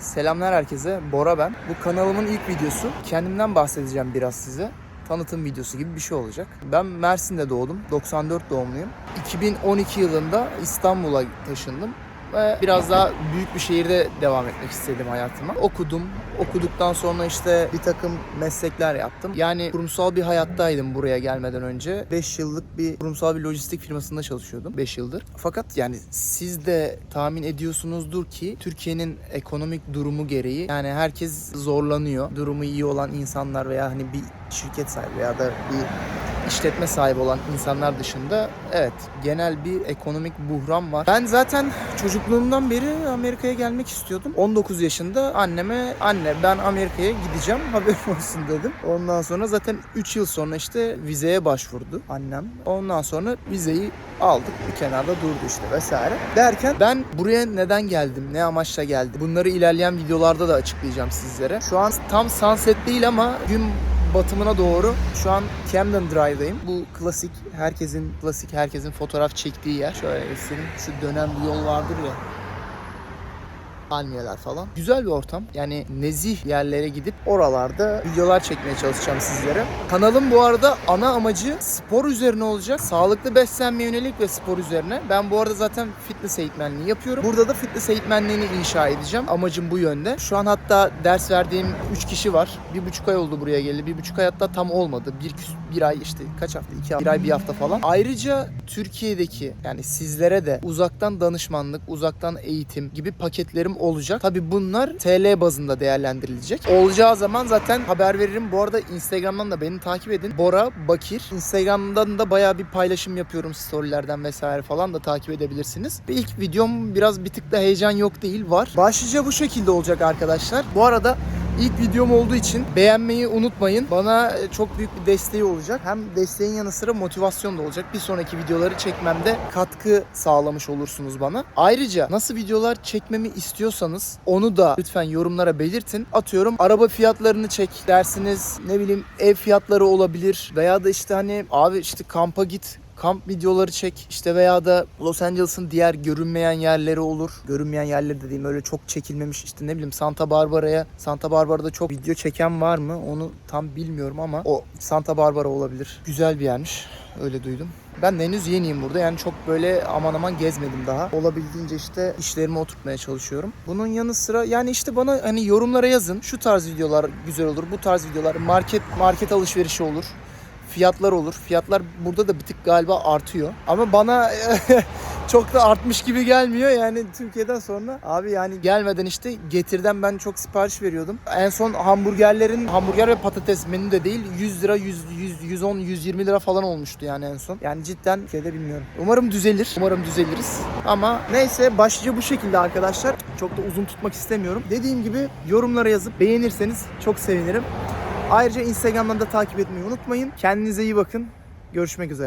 Selamlar herkese. Bora ben. Bu kanalımın ilk videosu. Kendimden bahsedeceğim biraz size. Tanıtım videosu gibi bir şey olacak. Ben Mersin'de doğdum. 94 doğumluyum. 2012 yılında İstanbul'a taşındım ve biraz daha büyük bir şehirde devam etmek istedim hayatıma. Okudum. Okuduktan sonra işte bir takım meslekler yaptım. Yani kurumsal bir hayattaydım buraya gelmeden önce. 5 yıllık bir kurumsal bir lojistik firmasında çalışıyordum. 5 yıldır. Fakat yani siz de tahmin ediyorsunuzdur ki Türkiye'nin ekonomik durumu gereği yani herkes zorlanıyor. Durumu iyi olan insanlar veya hani bir şirket sahibi veya da bir işletme sahibi olan insanlar dışında evet genel bir ekonomik buhran var. Ben zaten çocukluğumdan beri Amerika'ya gelmek istiyordum. 19 yaşında anneme anne ben Amerika'ya gideceğim haberin olsun dedim. Ondan sonra zaten 3 yıl sonra işte vizeye başvurdu annem. Ondan sonra vizeyi aldık bir kenarda durdu işte vesaire. Derken ben buraya neden geldim? Ne amaçla geldim? Bunları ilerleyen videolarda da açıklayacağım sizlere. Şu an tam sunset değil ama gün batımına doğru şu an Camden Drive'dayım. Bu klasik herkesin klasik herkesin fotoğraf çektiği yer. Şöyle göstereyim. Şu dönen bir yol vardır ya. Palmiyeler falan. Güzel bir ortam. Yani nezih yerlere gidip oralarda videolar çekmeye çalışacağım sizlere. Kanalım bu arada ana amacı spor üzerine olacak. Sağlıklı beslenme yönelik ve spor üzerine. Ben bu arada zaten fitness eğitmenliği yapıyorum. Burada da fitness eğitmenliğini inşa edeceğim. Amacım bu yönde. Şu an hatta ders verdiğim 3 kişi var. Bir buçuk ay oldu buraya geldi. Bir buçuk ay hatta tam olmadı. Bir, bir ay işte kaç hafta? iki hafta. Bir ay bir hafta falan. Ayrıca Türkiye'deki yani sizlere de uzaktan danışmanlık, uzaktan eğitim gibi paketlerim olacak. Tabi bunlar TL bazında değerlendirilecek. Olacağı zaman zaten haber veririm. Bu arada Instagram'dan da beni takip edin. Bora Bakir. Instagram'dan da bayağı bir paylaşım yapıyorum storylerden vesaire falan da takip edebilirsiniz. Ve ilk videom biraz bir tık da heyecan yok değil var. Başlıca bu şekilde olacak arkadaşlar. Bu arada İlk videom olduğu için beğenmeyi unutmayın. Bana e, çok büyük bir desteği olacak. Hem desteğin yanı sıra motivasyon da olacak. Bir sonraki videoları çekmemde katkı sağlamış olursunuz bana. Ayrıca nasıl videolar çekmemi istiyorsanız onu da lütfen yorumlara belirtin. Atıyorum araba fiyatlarını çek dersiniz. Ne bileyim ev fiyatları olabilir. Veya da işte hani abi işte kampa git kamp videoları çek işte veya da Los Angeles'ın diğer görünmeyen yerleri olur. Görünmeyen yerleri dediğim öyle çok çekilmemiş işte ne bileyim Santa Barbara'ya Santa Barbara'da çok video çeken var mı onu tam bilmiyorum ama o Santa Barbara olabilir. Güzel bir yermiş öyle duydum. Ben de henüz yeniyim burada yani çok böyle aman aman gezmedim daha. Olabildiğince işte işlerimi oturtmaya çalışıyorum. Bunun yanı sıra yani işte bana hani yorumlara yazın. Şu tarz videolar güzel olur. Bu tarz videolar market market alışverişi olur fiyatlar olur. Fiyatlar burada da bir tık galiba artıyor. Ama bana çok da artmış gibi gelmiyor. Yani Türkiye'den sonra abi yani gelmeden işte getirden ben çok sipariş veriyordum. En son hamburgerlerin hamburger ve patates menü de değil 100 lira 100, 100 110 120 lira falan olmuştu yani en son. Yani cidden şeyde bilmiyorum. Umarım düzelir. Umarım düzeliriz. Ama neyse başlıca bu şekilde arkadaşlar. Çok da uzun tutmak istemiyorum. Dediğim gibi yorumlara yazıp beğenirseniz çok sevinirim. Ayrıca Instagram'dan da takip etmeyi unutmayın. Kendinize iyi bakın. Görüşmek üzere.